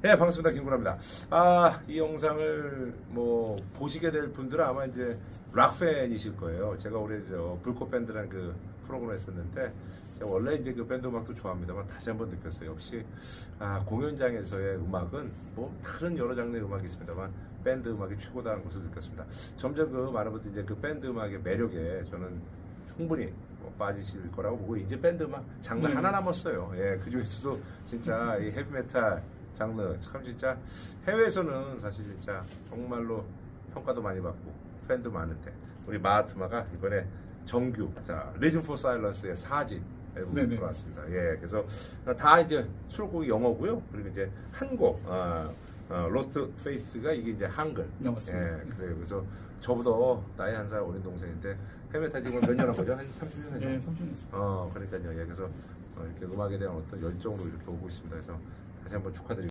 네, 반갑습니다. 김구라입니다. 아, 이 영상을 뭐 보시게 될 분들은 아마 이제 락 팬이실 거예요. 제가 올해 저 불꽃 밴드라는 그 프로그램을 했었는데 제가 원래 이제 그 밴드 음악도 좋아합니다만 다시 한번 느꼈어요. 역시 아, 공연장에서의 음악은 뭐 다른 여러 장르의 음악이 있습니다만 밴드 음악이 최고다는 것을 느꼈습니다. 점점 그 많은 분들이 이제 그 밴드 음악의 매력에 저는 충분히 뭐 빠지실 거라고 보고 이제 밴드 음악 장르 네. 하나 남았어요. 예, 그 중에서도 진짜 이 헤비메탈 장르 참 진짜 해외에서는 사실 진짜 정말로 평가도 많이 받고 팬도 많은데 우리 마하트마가 이번에 정규 자 리즌 포 사일런스의 4집 앨범이. 들어왔습니다. 예, 그래서 다 이제 수록곡이 영어고요. 그리고 이제 한곡 어, 어, 로스트 페이스가 이게 이제 한글. 네, 맞습니다. 예, 그래요. 그래서 저보다 나이 한 살 어린 동생인데 헤메탈 지금 몇년 한 거죠? 한 30년 했죠? 예, 30년 했습니다. 어, 그러니까요. 예, 그래서 어, 이렇게 음악에 대한 어떤 열정으로 이렇게 오고 있습니다. 그래서 다시 한번 축하드립니다.